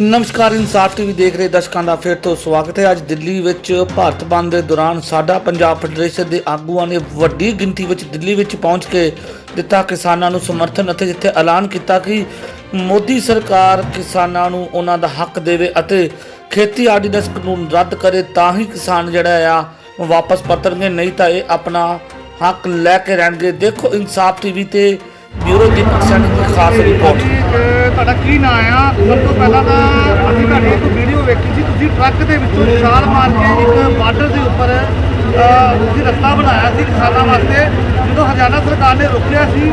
ਨਮਸਕਾਰ, ਇਨਸਾਫ ਟੀਵੀ ਦੇਖ ਰਹੇ ਦਰਸ਼ਕਾਂ ਦਾ ਫਿਰ ਤੋਂ ਸਵਾਗਤ ਹੈ। ਅੱਜ ਦਿੱਲੀ ਵਿੱਚ ਭਾਰਤ ਬੰਦ ਦੇ ਦੌਰਾਨ ਸਾਡਾ ਪੰਜਾਬ ਫੈਡਰੇਸ਼ਨ ਦੇ ਆਗੂਆਂ ਨੇ ਵੱਡੀ ਗਿਣਤੀ ਵਿੱਚ ਦਿੱਲੀ ਵਿੱਚ ਪਹੁੰਚ ਕੇ ਦਿੱਤਾ ਕਿਸਾਨਾਂ ਨੂੰ ਸਮਰਥਨ ਅਤੇ ਜਿੱਥੇ ਐਲਾਨ ਕੀਤਾ ਕਿ ਮੋਦੀ ਸਰਕਾਰ ਕਿਸਾਨਾਂ ਨੂੰ ਉਹਨਾਂ ਦਾ ਹੱਕ ਦੇਵੇ ਅਤੇ ਖੇਤੀ ਆਰਡੀਨੈਂਸ ਕਾਨੂੰਨ ਰੱਦ ਕਰੇ ਤਾਂ ਹੀ ਕਿਸਾਨ ਜਿਹੜਾ ਆ ਵਾਪਸ ਪਰਤਣਗੇ, ਨਹੀਂ ਤਾਂ ਇਹ ਆਪਣਾ ਹੱਕ ਲੈ ਕੇ ਰਹਿਣਗੇ। ਦੇਖੋ, ਇਨਸਾਫ ਟੀਵੀ ਤੇ ਬਿਊਰੋ ਦੀਪਕ ਸੈਣੀ ਦੀ ਖਾਸ ਰਿਪੋਰਟ। ਤੁਹਾਡਾ ਕੀ ਨਾਂ ਆ? ਸਭ ਤੋਂ ਪਹਿਲਾਂ ਤਾਂ ਅਸੀਂ ਤੁਹਾਡੀ ਇੱਕ ਵੀਡੀਓ ਵੇਖੀ ਸੀ। ਤੁਸੀਂ ਟਰੱਕ ਦੇ ਵਿੱਚੋਂ ਛਾਲ ਮਾਰ ਕੇ ਇੱਕ ਬਾਰਡਰ ਦੇ ਉੱਪਰ ਤੁਸੀਂ ਰਸਤਾ ਬਣਾਇਆ ਸੀ ਕਿਸਾਨਾਂ ਵਾਸਤੇ, ਜਦੋਂ ਹਰਿਆਣਾ ਸਰਕਾਰ ਨੇ ਰੋਕਿਆ ਸੀ।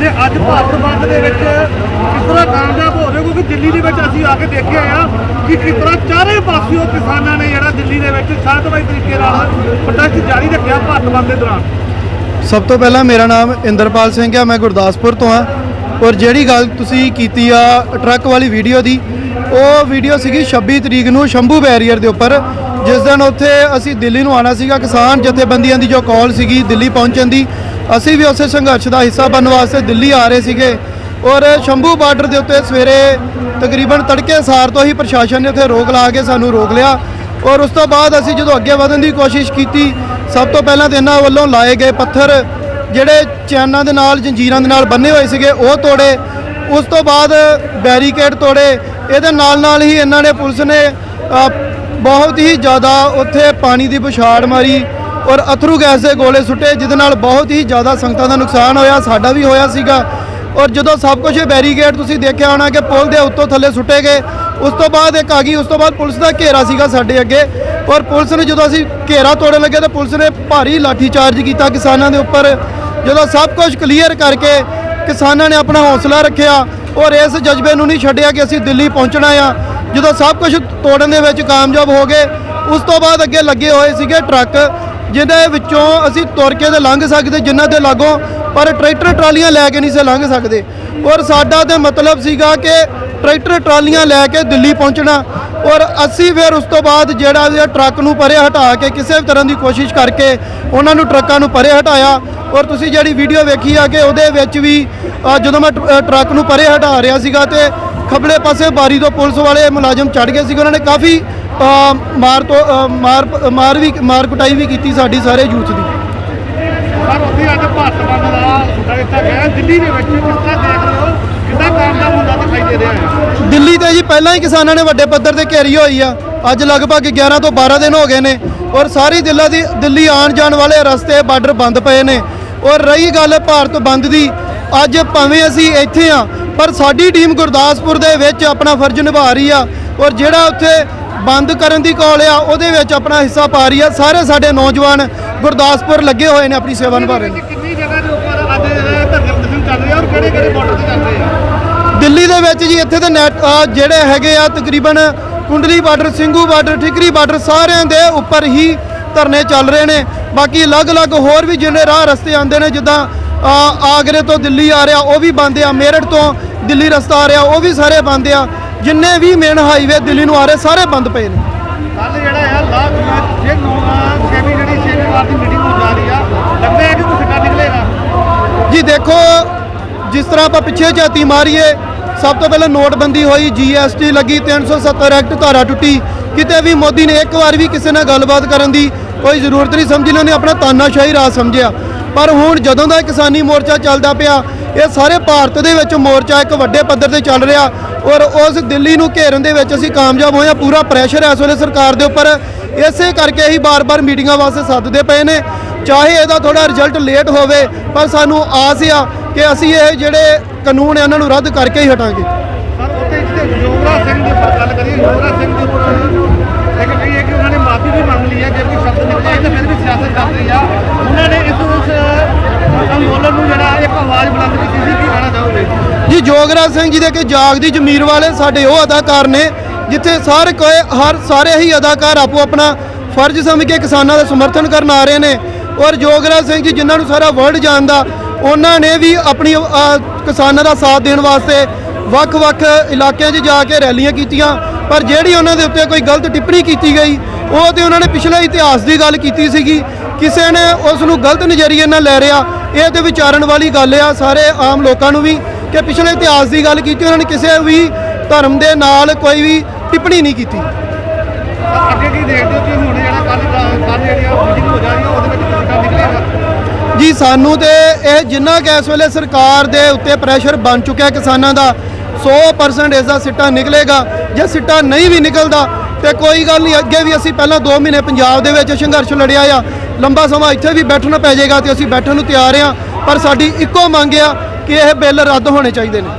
ਤੇ ਅੱਜ ਭਾਰਤ ਬੰਦ ਦੇ ਵਿੱਚ ਕਿਸ ਤਰ੍ਹਾਂ ਕਾਮਯਾਬ ਹੋ ਰਹੇ ਕਿਉਂਕਿ ਦਿੱਲੀ ਦੇ ਵਿੱਚ ਅਸੀਂ ਆ ਕੇ ਦੇਖਿਆ ਆ ਕਿ ਕਿਸ ਤਰ੍ਹਾਂ ਚਾਰੇ ਪਾਸਿਓਂ ਕਿਸਾਨਾਂ ਨੇ ਜਿਹੜਾ ਦਿੱਲੀ ਦੇ ਵਿੱਚ ਸ਼ਾਂਤਮਈ ਤਰੀਕੇ ਨਾਲ ਪ੍ਰੋਟੈਸਟ ਜਾਰੀ ਰੱਖਿਆ ਭਾਰਤ ਬੰਦ ਦੇ ਦੌਰਾਨ। ਸਭ ਤੋਂ ਪਹਿਲਾਂ ਮੇਰਾ ਨਾਮ ਇੰਦਰਪਾਲ ਸਿੰਘ ਹੈ ਮੈਂ ਗੁਰਦਾਸਪੁਰ ਤੋਂ ਹਾਂ ਔਰ ਜਿਹੜੀ ਗੱਲ ਤੁਸੀਂ ਕੀਤੀ ਆ ਟਰੱਕ ਵਾਲੀ ਵੀਡੀਓ ਦੀ, ਉਹ ਵੀਡੀਓ ਸੀਗੀ 26 ਤਰੀਕ ਨੂੰ ਸ਼ੰਭੂ ਬੈਰੀਅਰ ਦੇ ਉੱਪਰ, ਜਿਸ ਦਿਨ ਉੱਥੇ ਅਸੀਂ ਦਿੱਲੀ ਨੂੰ ਆਣਾ ਸੀਗਾ, ਕਿਸਾਨ ਜਥੇਬੰਦੀਆਂ ਦੀ ਜੋ ਕਾਲ ਸੀਗੀ ਦਿੱਲੀ ਪਹੁੰਚਣ ਦੀ, ਅਸੀਂ ਵੀ ਉਸੇ ਸੰਘਰਸ਼ ਦਾ ਹਿੱਸਾ ਬਣਨ ਵਾਸਤੇ ਦਿੱਲੀ ਆ ਰਹੇ ਸੀਗੇ। ਔਰ ਸ਼ੰਭੂ ਬਾਰਡਰ ਦੇ ਉੱਤੇ ਸਵੇਰੇ ਤਕਰੀਬਨ ਤੜਕੇ ਸਾਰ ਤੋਂ ਹੀ ਪ੍ਰਸ਼ਾਸਨ ਨੇ ਉੱਥੇ ਰੋਕ ਲਾ ਕੇ ਸਾਨੂੰ ਰੋਕ ਲਿਆ। ਔਰ ਉਸ ਤੋਂ ਬਾਅਦ ਅਸੀਂ ਜਦੋਂ ਅੱਗੇ ਵਧਣ ਦੀ ਕੋਸ਼ਿਸ਼ ਕੀਤੀ, ਸਭ ਤੋਂ ਪਹਿਲਾਂ ਤਾਂ ਇਹਨਾਂ ਵੱਲੋਂ ਲਾਏ ਗਏ ਪੱਥਰ ਜਿਹੜੇ ਚੈਨਾਂ ਦੇ ਨਾਲ, ਜੰਜੀਰਾਂ ਦੇ ਨਾਲ ਬੰਨੇ ਹੋਏ ਸੀਗੇ, ਉਹ ਤੋੜੇ। ਉਸ ਤੋਂ ਬਾਅਦ ਬੈਰੀਕੇਡ ਤੋੜੇ। ਇਹਦੇ ਨਾਲ ਨਾਲ ਹੀ ਇਹਨਾਂ ਨੇ ਪੁਲਿਸ ਨੇ ਬਹੁਤ ਹੀ ਜ਼ਿਆਦਾ ਉੱਥੇ ਪਾਣੀ ਦੀ ਬੁਛਾੜ ਮਾਰੀ ਔਰ ਅਥਰੂ ਗੈਸ ਦੇ ਗੋਲੇ ਸੁੱਟੇ, ਜਿਹਦੇ ਨਾਲ ਬਹੁਤ ਹੀ ਜ਼ਿਆਦਾ ਸੰਗਤਾਂ ਦਾ ਨੁਕਸਾਨ ਹੋਇਆ, ਸਾਡਾ ਵੀ ਹੋਇਆ ਸੀਗਾ। ਔਰ ਜਦੋਂ ਸਭ ਕੁਝ ਬੈਰੀਕੇਡ ਤੁਸੀਂ ਦੇਖਿਆ ਹੋਣਾ ਕਿ ਪੁਲ ਦੇ ਉੱਤੋਂ ਥੱਲੇ ਸੁੱਟੇ ਗਏ, ਉਸ ਤੋਂ ਬਾਅਦ ਇੱਕ ਆ ਗਈ, ਉਸ ਤੋਂ ਬਾਅਦ ਪੁਲਿਸ ਦਾ ਘੇਰਾ ਸੀਗਾ ਸਾਡੇ ਅੱਗੇ। ਔਰ ਪੁਲਿਸ ਨੇ ਜਦੋਂ ਅਸੀਂ ਘੇਰਾ ਤੋੜਨ ਲੱਗੇ ਤਾਂ ਪੁਲਿਸ ਨੇ ਭਾਰੀ ਲਾਠੀ ਚਾਰਜ ਕੀਤਾ ਕਿਸਾਨਾਂ ਦੇ ਉੱਪਰ। ਜਦੋਂ ਸਭ ਕੁਝ ਕਲੀਅਰ ਕਰਕੇ ਕਿਸਾਨਾਂ ਨੇ ਆਪਣਾ ਹੌਸਲਾ ਰੱਖਿਆ, ਔਰ ਇਸ ਜਜ਼ਬੇ ਨੂੰ ਨਹੀਂ ਛੱਡਿਆ ਕਿ ਅਸੀਂ ਦਿੱਲੀ ਪਹੁੰਚਣਾ ਆ। ਜਦੋਂ ਸਭ ਕੁਝ ਤੋੜਨ ਦੇ ਵਿੱਚ ਕਾਮਯਾਬ ਹੋ ਗਏ, ਉਸ ਤੋਂ ਬਾਅਦ ਅੱਗੇ ਲੱਗੇ ਹੋਏ ਸੀਗੇ ਟਰੱਕ, ਜਿਹਦੇ ਵਿੱਚੋਂ ਅਸੀਂ ਤੁਰ ਕੇ ਤੇ ਲੰਘ ਸਕਦੇ, ਜਿਨ੍ਹਾਂ ਦੇ ਲਾਗੋਂ, ਪਰ ਟਰੈਕਟਰ ਟਰਾਲੀਆਂ ਲੈ ਕੇ ਨਹੀਂ ਸੀ ਲੰਘ ਸਕਦੇ। ਔਰ ਸਾਡਾ ਤੇ ਮਤਲਬ ਸੀਗਾ ਕਿ ਟਰੈਕਟਰ ਟਰਾਲੀਆਂ ਲੈ ਕੇ ਦਿੱਲੀ ਪਹੁੰਚਣਾ, ਔਰ ਅਸੀਂ ਫਿਰ ਉਸ ਤੋਂ ਬਾਅਦ ਜਿਹੜਾ ਟਰੱਕ ਨੂੰ ਪਰੇ ਹਟਾ ਕੇ ਕਿਸੇ ਵੀ ਤਰ੍ਹਾਂ ਦੀ ਕੋਸ਼ਿਸ਼ ਕਰਕੇ ਉਹਨਾਂ ਨੂੰ ਟਰੱਕਾਂ ਨੂੰ ਪਰੇ ਹਟਾਇਆ ਔਰ ਤੁਸੀਂ ਜਿਹੜੀ ਵੀਡੀਓ ਵੇਖੀ ਆ ਕਿ ਉਹਦੇ ਵਿੱਚ ਵੀ ਜਦੋਂ ਮੈਂ ਟਰੱਕ ਨੂੰ ਪਰੇ ਹਟਾ ਰਿਹਾ ਸੀਗਾ ਤੇ ਖੱਬਲੇ ਪਾਸੇ ਬਾਰੀ ਤੋਂ ਪੁਲਿਸ ਵਾਲੇ ਮੁਲਾਜ਼ਮ ਚੜ ਗਏ ਸੀਗੇ ਉਹਨਾਂ ਨੇ ਕਾਫੀ ਮਾਰ ਤੋਂ ਮਾਰ ਮਾਰ ਵੀ ਮਾਰ ਕੁਟਾਈ ਵੀ ਕੀਤੀ ਸਾਡੀ ਸਾਰੇ ਯੂਥ ਦੀ। ਸਰ ਉੱਥੇ ਅੱਜ ਭਾਰਤ ਬੰਦ ਦਾ ਸੁਣਾ ਦਿੱਤਾ ਗਿਆ ਹੈ। ਦਿੱਲੀ ਦੇ ਵਿੱਚ ਕਿਸ ਤਰ੍ਹਾਂ ਦੇਖ ਰਹੇ ਹੋ? ਕਿੰਨਾ ਕਾਮਯਾਬ ਹੁੰਦਾ ਦਿਖਾਈ ਦੇ ਰਿਹਾ ਹੈ? ਦਿੱਲੀ ਤੇ ਜੀ ਪਹਿਲਾਂ ਹੀ ਕਿਸਾਨਾਂ ਨੇ ਵੱਡੇ ਪੱਧਰ ਤੇ ਘੇਰੀ ਹੋਈ ਆ। ਅੱਜ ਲਗਭਗ 11 ਤੋਂ 12 ਦਿਨ ਹੋ ਗਏ ਨੇ ਔਰ ਸਾਰੀ ਦਿੱਲੀ ਦੀ ਦਿੱਲੀ ਆਉਣ ਜਾਣ ਵਾਲੇ ਰਸਤੇ ਬਾਰਡਰ ਬੰਦ ਪਏ ਨੇ। ਔਰ ਰਹੀ ਗੱਲ ਭਾਰਤ ਬੰਦ ਦੀ ਅੱਜ ਭਾਵੇਂ ਅਸੀਂ ਇੱਥੇ ਆ ਪਰ ਸਾਡੀ ਟੀਮ ਗੁਰਦਾਸਪੁਰ ਦੇ ਵਿੱਚ ਆਪਣਾ ਫਰਜ਼ ਨਿਭਾ ਰਹੀ ਆ ਔਰ ਜਿਹੜਾ ਉੱਥੇ ਬੰਦ ਕਰਨ ਦੀ ਕਾਲ ਆ ਉਹਦੇ ਵਿੱਚ ਆਪਣਾ ਹਿੱਸਾ ਪਾ ਰਹੀ ਆ। ਸਾਰੇ ਸਾਡੇ ਨੌਜਵਾਨ ਗੁਰਦਾਸਪੁਰ ਲੱਗੇ ਹੋਏ ਨੇ ਆਪਣੀ ਸੇਵਾ ਨਿਭਾ ਰਹੇ ਨੇ। ਕਿੰਨੀ ਜਗ੍ਹਾ ਦੇ ਉੱਪਰ ਅੱਜ ਧਰਨੇ ਪ੍ਰਦਰਸ਼ਨ ਚੱਲ ਰਿਹਾ ਔਰ ਕਿਹੜੇ ਕਿਹੜੇ ਬਾਰਡਰ ਤੇ ਚੱਲ ਰਹੇ ਆ? ਦਿੱਲੀ ਦੇ ਵਿੱਚ ਜੀ ਇੱਥੇ ਤੇ ਨੈਟ ਜਿਹੜੇ ਹੈਗੇ ਆ ਤਕਰੀਬਨ Kundli border Singhu border Tikri border ਸਾਰਿਆਂ ਦੇ ਉੱਪਰ ਹੀ ਧਰਨੇ ਚੱਲ ਰਹੇ ਨੇ। ਬਾਕੀ ਅਲੱਗ-ਅਲੱਗ ਹੋਰ ਵੀ ਜਿਹੜੇ ਰਾਹ ਰਸਤੇ ਆਉਂਦੇ ਨੇ ਜਿੱਦਾਂ ਆਗਰੇ ਤੋਂ ਦਿੱਲੀ ਆ ਰਿਹਾ ਉਹ ਵੀ ਬੰਦ ਆ। ਮੇਰਠ ਤੋਂ ਦਿੱਲੀ ਰਸਤਾ ਆ ਰਿਹਾ ਉਹ ਵੀ ਸਾਰੇ ਬੰਦ ਆ। ਜਿੰਨੇ ਵੀ ਮੇਨ ਹਾਈਵੇ ਦਿੱਲੀ ਨੂੰ ਆ ਰਹੇ ਸਾਰੇ ਬੰਦ ਪਏ ਨੇ। ਕੱਲ ਜਿਹੜਾ ਹੈ ਲਾਹ ਜੇ ਨੌਂ ਛੇਵੀਂ ਜਿਹੜੀ ਛੇਵੀਂ ਵਾਰ ਦੀ ਮੀਟਿੰਗ ਹੋਣ ਜਾ ਰਹੀ ਆ। ਲੱਗਦਾ ਹੈ ਕਿ ਕੁਝ ਸਿੱਟਾ ਨਿਕਲੇਗਾ। ਜੀ ਦੇਖੋ ਜਿਸ ਤਰ੍ਹਾਂ ਆਪਾਂ ਪਿੱਛੇ ਝਾਤੀ ਮਾਰੀਏ ਸਭ ਤੋਂ ਪਹਿਲਾਂ ਨੋਟਬੰਦੀ ਹੋਈ ਜੀਐਸਟੀ ਲੱਗੀ 370 ਐਕਟ ਧਾਰਾ ਟੁੱਟੀ। ਕਿਤੇ ਵੀ ਮੋਦੀ ਨੇ ਇੱਕ ਵਾਰ ਵੀ ਕਿਸੇ ਨਾਲ ਗੱਲਬਾਤ ਕਰਨ ਦੀ ਕੋਈ ਜ਼ਰੂਰਤ ਨਹੀਂ ਸਮਝੀ, ਇਹਨਾਂ ਨੇ ਆਪਣਾ ਤਾਨਾਸ਼ਾਹੀ ਰਾਜ ਸਮਝਿਆ। ਪਰ ਹੁਣ ਜਦੋਂ ਦਾ ਕਿਸਾਨੀ ਮੋਰਚਾ ਚੱਲਦਾ ਪਿਆ, ਇਹ ਸਾਰੇ ਭਾਰਤ ਦੇ ਵਿੱਚ ਮੋਰਚਾ ਇੱਕ ਵੱਡੇ ਪੱਧਰ ਤੇ ਚੱਲ ਰਿਹਾ ਔਰ ਉਸ ਦਿੱਲੀ ਨੂੰ ਘੇਰਨ ਦੇ ਵਿੱਚ ਅਸੀਂ ਕਾਮਯਾਬ ਹੋਏ ਹਾਂ, ਪੂਰਾ ਪ੍ਰੈਸ਼ਰ ਹੈ ਇਸ ਵੇਲੇ ਸਰਕਾਰ ਦੇ ਉੱਪਰ। ਇਸੇ ਕਰਕੇ ਹੀ ਬਾਰ-ਬਾਰ ਮੀਟਿੰਗਾਂ ਵਾਸਤੇ ਸੱਦਦੇ ਪਏ ਨੇ। ਚਾਹੇ ਇਹਦਾ ਥੋੜਾ ਰਿਜ਼ਲਟ ਲੇਟ ਹੋਵੇ, ਪਰ ਸਾਨੂੰ ਆਸ ਆ ਕਿ ਅਸੀਂ ਇਹ ਜਿਹੜੇ ਕਾਨੂੰਨ ਹੈ ਉਹਨਾਂ ਨੂੰ ਰੱਦ ਕਰਕੇ ਹੀ ਹਟਾਂਗੇ। ਸਰ ਉੱਥੇ ਜਿਹੜੇ ਯੋਗਰਾਜ ਸਿੰਘ ਦੀ ਗੱਲ ਕਰੀਏ ਯੋਗਰਾਜ ਸਿੰਘ ਦੇ ਇੱਕ ਕਹੀ ਹੈ ਕਿ ਉਹਨਾਂ ਨੇ ਮਾਫੀ ਵੀ ਮੰਗ ਲਈ ਹੈ ਜੇ ਕੋਈ ਸ਼ਬਦ ਨਿਕਲੇ ਤਾਂ ਫਿਰ ਵੀ ਸਿਆਸਤ ਚੱਲ ਰਹੀ ਆ। ਉਹਨਾਂ ਨੇ ਇਸ ਉਸ ਅੰਦੋਲਨ ਨੂੰ ਜਿਹੜਾ ਇੱਕ ਆਵਾਜ਼ ਬੁਲੰਦ ਕੀਤੀ ਸੀ ਕੀ ਕਹਿਣਾ ਚਾਹੋਗੇ? ਜੀ ਜੋਗਰਾਜ ਸਿੰਘ ਜੀ ਦੇ ਕਿ ਜਾਗਦੀ ਜ਼ਮੀਰ ਵਾਲੇ ਸਾਡੇ ਉਹ ਅਦਾਕਾਰ ਨੇ ਜਿੱਥੇ ਸਾਰੇ ਕੋਈ ਹਰ ਸਾਰੇ ਹੀ ਅਦਾਕਾਰ ਆਪੋ ਆਪਣਾ ਫਰਜ਼ ਸਮਝ ਕੇ ਕਿਸਾਨਾਂ ਦਾ ਸਮਰਥਨ ਕਰਨ ਆ ਰਹੇ ਨੇ। ਔਰ ਜੋਗਰਾਜ ਸਿੰਘ ਜੀ ਜਿਨ੍ਹਾਂ ਨੂੰ ਸਾਰਾ ਵਰਲਡ ਜਾਣਦਾ ਉਹਨਾਂ ਨੇ ਵੀ ਆਪਣੀ ਕਿਸਾਨਾਂ ਦਾ ਸਾਥ ਦੇਣ ਵਾਸਤੇ ਵੱਖ-ਵੱਖ ਇਲਾਕਿਆਂ 'ਚ ਜਾ ਕੇ ਰੈਲੀਆਂ ਕੀਤੀਆਂ। ਪਰ ਜਿਹੜੀ ਉਹਨਾਂ ਦੇ ਉੱਤੇ ਕੋਈ ਗਲਤ ਟਿੱਪਣੀ ਕੀਤੀ ਗਈ, ਉਹ ਤੇ ਉਹਨਾਂ ਨੇ ਪਿਛਲੇ ਇਤਿਹਾਸ ਦੀ ਗੱਲ ਕੀਤੀ ਸੀਗੀ। ਕਿਸੇ ਨੇ ਉਸ ਨੂੰ ਗਲਤ ਨਜ਼ਰੀਏ ਨਾਲ ਲੈ ਰਿਹਾ, ਇਹ ਤੇ ਵਿਚਾਰਨ ਵਾਲੀ ਗੱਲ ਆ ਸਾਰੇ ਆਮ ਲੋਕਾਂ ਨੂੰ ਵੀ, ਕਿ ਪਿਛਲੇ ਇਤਿਹਾਸ ਦੀ ਗੱਲ ਕੀਤੀ, ਉਹਨਾਂ ਨੇ ਕਿਸੇ ਵੀ ਧਰਮ ਦੇ ਨਾਲ ਕੋਈ ਵੀ ਟਿੱਪਣੀ ਨਹੀਂ ਕੀਤੀ। ਅੱਗੇ ਕੀ ਦੇਖਦੇ ਹੋ ਕਿ ਹੁਣ ਜਿਹੜਾ ਕੱਲ ਕੱਲ ਜਿਹੜੀ ਮੀਟਿੰਗ ਹੋ ਜਾਣੀ ਆ ਉਹਦੇ ਵਿੱਚ ਜੀ ਸਾਨੂੰ ਤੇ ਇਹ ਜਿੰਨਾ ਕਿ ਇਸ ਵੇਲੇ ਸਰਕਾਰ ਦੇ ਉੱਤੇ ਪ੍ਰੈਸ਼ਰ ਬਣ ਚੁੱਕਿਆ ਕਿਸਾਨਾਂ ਦਾ 100% ਇਸ ਦਾ ਸਿੱਟਾ ਨਿਕਲੇਗਾ। ਜੇ ਸਿੱਟਾ ਨਹੀਂ ਵੀ ਨਿਕਲਦਾ, ਤੇ ਕੋਈ ਗੱਲ ਨਹੀਂ, ਅੱਗੇ ਵੀ ਅਸੀਂ ਪਹਿਲਾਂ 2 ਮਹੀਨੇ ਪੰਜਾਬ ਦੇ ਵਿੱਚ ਸੰਘਰਸ਼ ਲੜਿਆ ਆ। ਲੰਬਾ ਸਮਾਂ ਇੱਥੇ ਵੀ ਬੈਠਣਾ ਪੈ ਜਾਏਗਾ ਤੇ ਅਸੀਂ ਬੈਠਣ ਨੂੰ ਤਿਆਰ ਆ, ਪਰ ਸਾਡੀ ਇੱਕੋ ਮੰਗ ਆ ਕਿ ਇਹ ਬਿੱਲ ਰੱਦ ਹੋਣੇ ਚਾਹੀਦੇ ਨੇ।